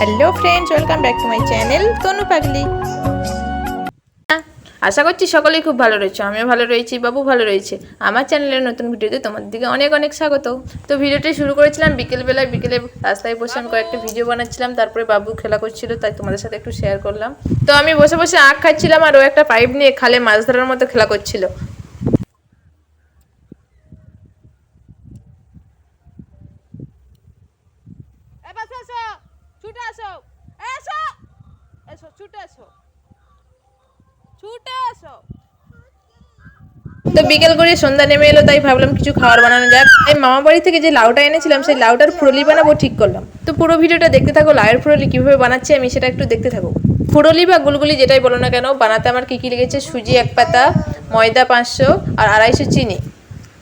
Friends welcome back to my channel Tanu Pagli আশা করছি সকলেই খুব ভালো রয়েছে, আমিও ভালো রয়েছি, বাবু ভালো রয়েছে। আমার চ্যানেলের নতুন ভিডিওতে তোমাদের দিকে অনেক অনেক স্বাগত। তো ভিডিওটি শুরু করেছিলাম, বিকেলবেলায় বিকেলে রাস্তায় বসে আমি কয়েকটা ভিডিও বানাচ্ছিলাম, তারপরে বাবু খেলা করছিল, তাই তোমাদের সাথে একটু শেয়ার করলাম। তো আমি বসে বসে আখ খাচ্ছিলাম আর ও একটা পাইপ নিয়ে খালে মাছ ধরার মতো খেলা করছিল এবার এসো ছুটে আসো এসো এসো তো বিকেল করে সন্ধ্যা নেমে এলো, তাই ভাবলাম কিছু খাবার বানানো যাক। তাই মামা বাড়ি থেকে যে লাউটা এনেছিলাম, সেই লাউটার ফুরলি বানাবো ঠিক করলাম। তো পুরো ভিডিওটা দেখতে থাকো, লাউয়ের ফুরলি কীভাবে বানাচ্ছি আমি সেটা একটু দেখতে থাকো। ফুরলি বা গুলগুলি যেটাই বলো না কেন, বানাতে আমার কী কী লেগেছে? সুজি এক পাতা, ময়দা পাঁচশো আর আড়াইশো চিনি,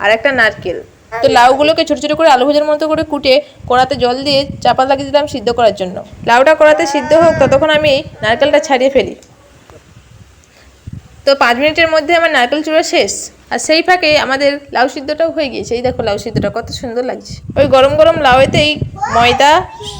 আর একটা নারকেল। তো লাউগুলোকে ছোটো ছোটো করে আলু ভাজার মতো করে কুটে কড়াতে জল দিয়ে চাপা লাগিয়ে দিলাম সিদ্ধ করার জন্য। লাউটা কড়াতে সিদ্ধ হোক, ততক্ষণ আমি নারকেলটা ছাড়িয়ে ফেলি। তো পাঁচ মিনিটের মধ্যে আমার নারকেল চূড়া শেষ। আর সেই ফাঁকে আমাদের লাউ সিদ্ধটাও হয়ে গিয়েছে। এই দেখো লাউ সিদ্ধটা কত সুন্দর লাগছে। ওই গরম গরম লাউয়েতেই ময়দা,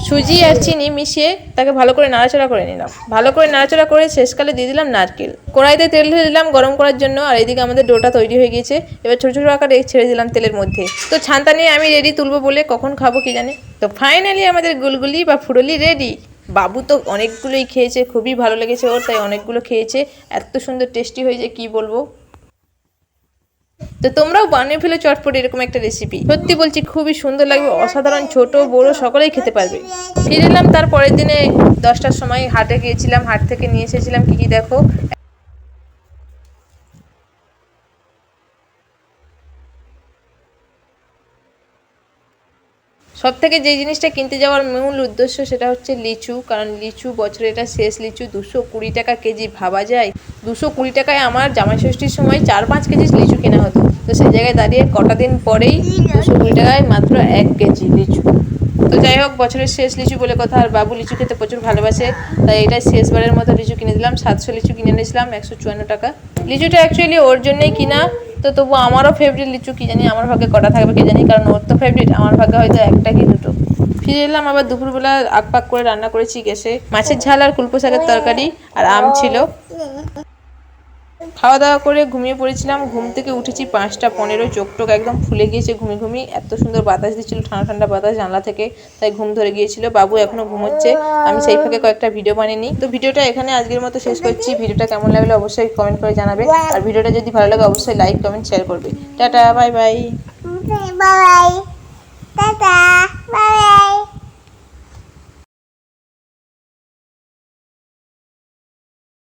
সুজি আর চিনি মিশিয়ে তাকে ভালো করে নাড়াচাড়া করে নিলাম। ভালো করে নাড়াচাড়া করে শেষকালে দিয়ে দিলাম নারকেল। কড়াইতে তেল ঢেলে দিলাম গরম করার জন্য। আর এদিকে আমাদের ডোটা তৈরি হয়ে গিয়েছে। এবার ছোটো ছোটো আকারে ছেড়ে দিলাম তেলের মধ্যে। তো ছান্তা নিয়ে আমি রেডি তুলবো বলে কখন খাব কি জানে? তো ফাইনালি আমাদের গুলগুলি বা ফুরলি রেডি বাবু তো অনেকগুলোই খেয়েছে, খুবই ভালো লেগেছে ওর, তাই অনেকগুলো খেয়েছে। এত সুন্দর টেস্টি হয়েছে, কি বলব? তো তোমরাও বানিয়ে ফেলে চটপট, এরকম একটা রেসিপি সত্যি বলছি, খুবই সুন্দর লাগবে, অসাধারণ ছোট, বড়, সকলেই খেতে পারবে। ফিরে এলাম তারপরের দিনে, দশটার সময় হাটে গিয়েছিলাম, হাট থেকে নিয়ে এসেছিলাম, কি কি দেখো? সব থেকে যে জিনিসটা কিনতে যাওয়ার মূল উদ্দেশ্য সেটা হচ্ছে লিচু, কারণ লিচু বছরে এটা শেষ লিচু, দুশো কুড়ি টাকা কেজি ভাবা যায়। দুশো কুড়ি টাকায় আমার জামাই ষষ্ঠীর সময় চার পাঁচ কেজি লিচু কেনা হতো। তো সেই জায়গায় দাঁড়িয়ে কটা দিন পরেই দুশো কুড়ি টাকায় মাত্র এক কেজি লিচু। তো যাই হোক, বছরের শেষ লিচু বলে কথা, আর বাবু লিচু খেতে প্রচুর ভালোবাসে, তাই এটা শেষবারের মতো লিচু কিনে দিলাম। সাতশো লিচু কিনে নিয়েছিলাম একশো চুয়ান্ন টাকা। লিচুটা অ্যাকচুয়ালি ওর জন্যই কিনা। তো তবু আমারও ফেভারিট লিচু কী জানি, আমার ভাগ্যে কটা থাকবে কি জানি, কারণ ওর তো ফেভারিট আমার ভাগ্যে হয়তো একটা কি দুটো। ফিরে এলাম আবার দুপুরবেলা আগ পাক করে রান্না করেছি গ্যাসে। মাছের ঝাল আর কুলপো শাকের তরকারি আর আম ছিল। খাওয়া দাওয়া করে ঘুমিয়ে পড়েছিলাম। ঘুম থেকে উঠেছি পাঁচটা পনেরো, চোখ টোক একদম ফুলে গিয়েছে ঘুমিয়ে ঘুমিয়ে এত সুন্দর বাতাস দিচ্ছিল, ঠান্ডা ঠান্ডা বাতাস জানলা থেকে, তাই ঘুম ধরে গিয়েছিল। বাবু এখনও ঘুমোচ্ছে। আমি সেই ফাঁকে কয়েকটা ভিডিও বানিয়ে তো ভিডিওটা এখানে আজকের মতো শেষ করছি। ভিডিওটা কেমন লাগল অবশ্যই কমেন্ট করে জানাবে। আর ভিডিওটা যদি ভালো লাগে, অবশ্যই লাইক, কমেন্ট, শেয়ার করবে। Tata, bye bye. Bye bye.